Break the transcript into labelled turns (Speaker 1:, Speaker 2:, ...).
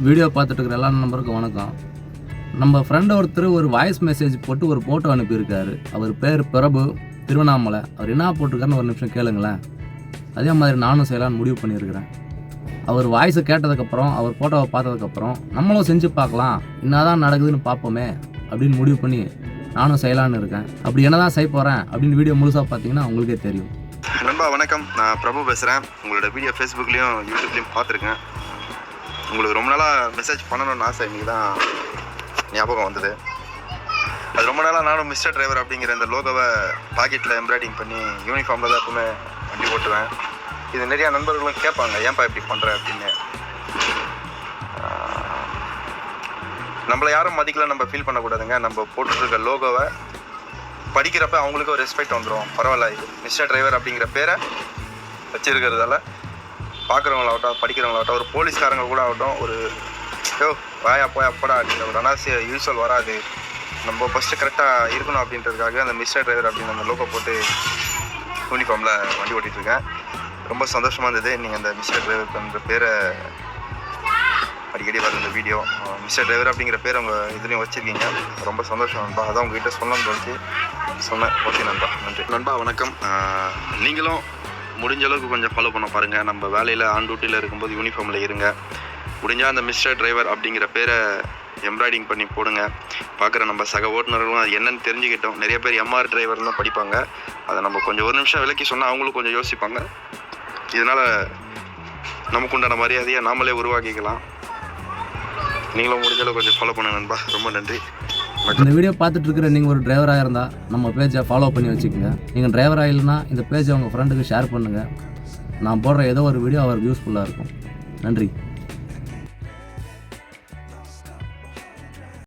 Speaker 1: Video பார்த்துட்டு இருக்கிற எல்லா நம்பருக்கும் வணக்கம். நம்ம ஃப்ரெண்ட் ஒருத்தர் ஒரு வாய்ஸ் மெசேஜ் போட்டு ஒரு ஃபோட்டோ அனுப்பியிருக்காரு. அவர் பேர் பிரபு திருவண்ணாமலை. அவர் என்ன போட்டிருக்காருன்னு ஒரு நிமிஷம் கேளுங்களேன். அதே மாதிரி நானும் செய்யலாம்னு முடிவு பண்ணியிருக்கிறேன். அவர் வாய்ஸை கேட்டதுக்கப்புறம் அவர் ஃபோட்டோவை பார்த்ததுக்கப்புறம் நம்மளும் செஞ்சு பார்க்கலாம். என்னதான் நடக்குதுன்னு பார்ப்போமே அப்படின்னு முடிவு பண்ணி நானும் செய்யலான்னு இருக்கேன். அப்படி என்னதான் செய்ய போகிறேன் அப்படின்னு வீடியோ முழுசாக பார்த்தீங்கன்னா உங்களுக்கே தெரியும்.
Speaker 2: நண்பா வணக்கம். நான் பிரபு பேசுகிறேன் உங்களோட வீடியோ ஃபேஸ்புக்லேயும் யூடியூப்லேயும் பார்த்துருக்கேன். உங்களுக்கு ரொம்ப நாளாக மெசேஜ் பண்ணணும்னு ஆசை. இன்றைக்கி தான் ஞாபகம் வந்தது. அது ரொம்ப நாளாக நானும் மிஸ்டர் டிரைவர் அப்படிங்கிற அந்த லோகோவை பாக்கெட்டில் எம்ப்ராய்டிங் பண்ணி யூனிஃபார்மில் தான் எப்பவுமே வண்டி ஓட்டுவேன். இது நிறையா நண்பர்களும் கேட்பாங்க ஏன்பா இப்படி பண்ணுற அப்படின்னு. நம்மளை யாரும் மதிக்கல நம்ம ஃபீல் பண்ணக்கூடாதுங்க. நம்ம போட்டுருக்க லோகோவை படிக்கிறப்ப அவங்களுக்கும் ரெஸ்பெக்ட் வந்துடும் பரவாயில்ல இது மிஸ்டர் டிரைவர் அப்படிங்கிற பேரை வச்சிருக்கிறதால பார்க்குறவங்களாகட்டும் படிக்கிறவங்களாகட்டும் ஒரு போலீஸ்காரங்க கூட ஆகட்டும் ஒரு யோ வாயா போயா போடா அப்படின்ற ஒரு அனாசிய யூஸ்வல் வராது. நம்ம ஃபஸ்ட்டு கரெக்டாக இருக்கணும் அப்படின்றதுக்காக அந்த மிஸ்டர் டிரைவர் அப்படின்னு அந்த லோக்கோ போட்டு யூனிஃபார்மில் வண்டி ஓட்டிகிட்டு இருக்கேன். ரொம்ப சந்தோஷமாக இருந்தது. நீங்கள் அந்த மிஸ்டர் டிரைவர் பண்ணுற பேரை அடிக்கடி வர இந்த வீடியோ மிஸ்டர் டிரைவர் அப்படிங்கிற பேர் உங்கள் இதுலேயும் வச்சுருக்கீங்க. ரொம்ப சந்தோஷம் நண்பா. அதான் உங்ககிட்ட சொல்லணும்னு தோணுச்சு. சொன்னேன். ஓகே நண்பா. நன்றி. நண்பா வணக்கம். நீங்களும் முடிஞ்ச அளவுக்கு கொஞ்சம் ஃபாலோ பண்ண பாருங்கள் நம்ம வேலையில் ஆன் டியூட்டியில் இருக்கும்போது யூனிஃபார்மில் இருங்க. முடிஞ்சால் அந்த மிஸ்டர் டிரைவர் அப்படிங்கிற பேரை எம்ப்ராய்டிங் பண்ணி போடுங்க. பார்க்குற நம்ம சக ஓட்டுநர்களும் அது என்னன்னு தெரிஞ்சுக்கிட்டோம். நிறைய பேர் எம்ஆர் டிரைவர் தான் படிப்பாங்க. அதை நம்ம கொஞ்சம் ஒரு நிமிஷம் விலக்கி சொன்னால் அவங்களும் கொஞ்சம் யோசிப்பாங்க. இதனால் நமக்கு உண்டான மரியாதையை நாமளே உருவாக்கிக்கலாம். நீங்களும் முடிஞ்ச அளவுக்கு கொஞ்சம் ஃபாலோ பண்ணுங்க நண்பா. ரொம்ப நன்றி.
Speaker 1: இந்த வீடியோ பார்த்துட்டு இருக்கிற நீங்கள் ஒரு டிரைவராக இருந்தால் நம்ம பேஜை ஃபாலோ பண்ணி வச்சுக்கோங்க. நீங்கள் டிரைவராக இல்லைன்னா இந்த பேஜை உங்கள் ஃப்ரெண்டுக்கு ஷேர் பண்ணுங்கள் நான் போடுற ஏதோ ஒரு வீடியோ அவருக்கு யூஸ்ஃபுல்லாக இருக்கும். நன்றி.